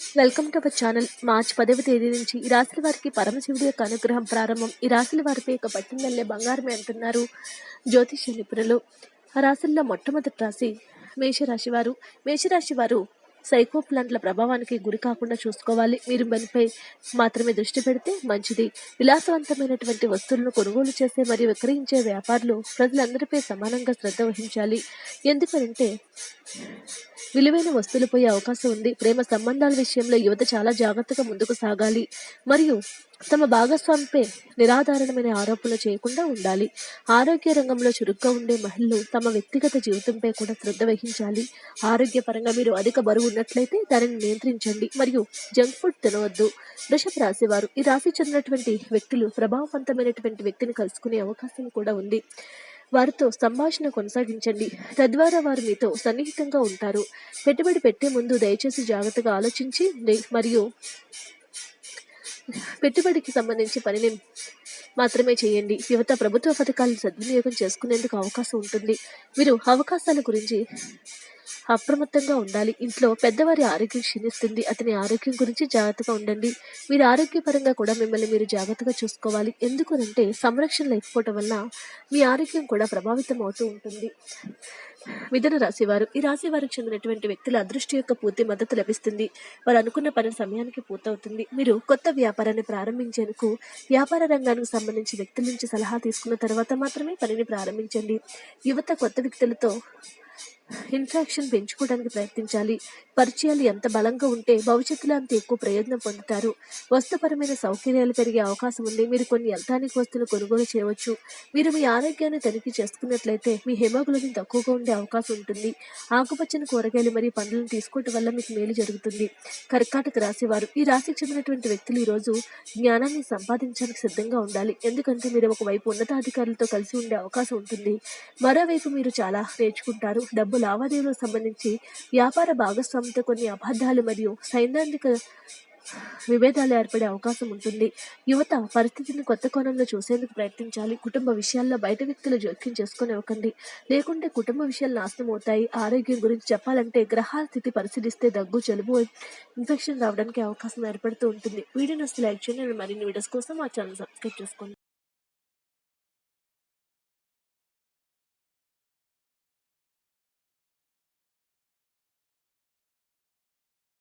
Welcome to our channel March పదవ తేదీ నుంచి ఈ రాశుల వారికి పరమశివుడి యొక్క అనుగ్రహం ప్రారంభం. ఈ రాశుల వారిపై ఒక పట్టిందల్లే బంగారమే అంటున్నారు జ్యోతిష నిపుణులు. ఆ రాశుల్లో మొట్టమొదటి రాశి మేషరాశి వారు. మేషరాశి వారు సైకో ప్లాంట్ల ప్రభావానికి గురి కాకుండా చూసుకోవాలి. మీరు పనిపై మాత్రమే దృష్టి పెడితే మంచిది. విలాసవంతమైనటువంటి వస్తువులను కొనుగోలు చేసే మరియు విక్రయించే వ్యాపారులు ప్రజలందరిపై సమానంగా శ్రద్ధ వహించాలి. ఎందుకంటే విలువైన వస్తువులు పోయే అవకాశం ఉంది. ప్రేమ సంబంధాల విషయంలో యువత చాలా జాగ్రత్తగా ముందుకు సాగాలి. మరియు తమ భాగస్వామిపై నిరాధారణమైన ఆరోపణలు చేయకుండా ఉండాలి. ఆరోగ్య రంగంలో చురుగ్గా ఉండే మహిళలు తమ వ్యక్తిగత జీవితంపై కూడా శ్రద్ధ వహించాలి. ఆరోగ్యపరంగా మీరు అధిక బరువు ఉన్నట్లయితే దానిని నియంత్రించండి. మరియు జంక్ ఫుడ్ తినవద్దు. వృషభ రాశి వారు ఈ రాశి చెందినటువంటి వ్యక్తులు ప్రభావవంతమైనటువంటి వ్యక్తిని కలుసుకునే అవకాశం కూడా ఉంది. వారితో సంభాషణ కొనసాగించండి. తద్వారా వారు మీతో సన్నిహితంగా ఉంటారు. పెట్టుబడి పెట్టే ముందు దయచేసి జాగ్రత్తగా ఆలోచించి మరియు పెట్టుబడికి సంబంధించి పనిని మాత్రమే చేయండి. యువత ప్రభుత్వ పథకాలను సద్వినియోగం చేసుకునేందుకు అవకాశం ఉంటుంది. మీరు అవకాశాల గురించి అప్రమత్తంగా ఉండాలి. ఇంట్లో పెద్దవారి ఆరోగ్యం క్షీణిస్తుంది. అతని ఆరోగ్యం గురించి జాగ్రత్తగా ఉండండి. మీరు ఆరోగ్యపరంగా కూడా మిమ్మల్ని మీరు జాగ్రత్తగా చూసుకోవాలి. ఎందుకనంటే సంరక్షణ లేకపోవటం వల్ల మీ ఆరోగ్యం కూడా ప్రభావితం అవుతూ ఉంటుంది. మిథున రాశివారు ఈ రాశి వారికి చెందినటువంటి వ్యక్తుల అదృష్టి యొక్క పూర్తి మద్దతు లభిస్తుంది. వారు అనుకున్న పని సమయానికి పూర్తవుతుంది. మీరు కొత్త వ్యాపారాన్ని ప్రారంభించేందుకు వ్యాపార రంగానికి సంబంధించి వ్యక్తుల నుంచి సలహా తీసుకున్న తర్వాత మాత్రమే పనిని ప్రారంభించండి. యువత కొత్త వ్యక్తులతో ఇంట్రాక్షన్ పెంచుకోవడానికి ప్రయత్నించాలి. పరిచయాలు ఎంత బలంగా ఉంటే భవిష్యత్తులో అంత ఎక్కువ ప్రయోజనం పొందుతారు. వస్తుపరమైన సౌకర్యాలు పెరిగే అవకాశం ఉంది. మీరు కొన్ని ఎలక్ట్రానిక్ వస్తువులు కొనుగోలు చేయవచ్చు. మీరు మీ ఆరోగ్యాన్ని తనిఖీ చేసుకున్నట్లయితే మీ హెమోగ్లోబిన్ తక్కువగా ఉండే అవకాశం ఉంటుంది. ఆకుపచ్చని కూరగాయలు మరియు పండ్లను తీసుకోవటం వల్ల మీకు మేలు జరుగుతుంది. కర్కాటక రాసేవారు ఈ రాశికి చెందినటువంటి వ్యక్తులు ఈ రోజు జ్ఞానాన్ని సంపాదించడానికి సిద్ధంగా ఉండాలి. ఎందుకంటే మీరు ఒకవైపు ఉన్నతాధికారులతో కలిసి ఉండే అవకాశం ఉంటుంది. మరోవైపు మీరు చాలా నేర్చుకుంటారు. డబ్బు డబ్బు లావాదేవీలకు సంబంధించి వ్యాపార భాగస్వామితో కొన్ని అబద్ధాలు మరియు సైద్ధాంతిక విభేదాలు ఏర్పడే అవకాశం ఉంటుంది. యువత పరిస్థితిని కొత్త కోణంలో చూసేందుకు ప్రయత్నించాలి. కుటుంబ విషయాల్లో బయట వ్యక్తులు జోక్యం చేసుకునివ్వకండి. లేకుంటే కుటుంబ విషయాలు నాశనం అవుతాయి. ఆరోగ్యం గురించి చెప్పాలంటే గ్రహాల స్థితి పరిశీలిస్తే దగ్గు జలుబు ఇన్ఫెక్షన్ రావడానికి అవకాశం ఏర్పడుతూ ఉంటుంది. వీడియో నచ్చితే లైక్ చేయండి. మరిన్ని వీడియోస్ కోసం మా ఛానల్ సబ్స్క్రైబ్ చేసుకోండి.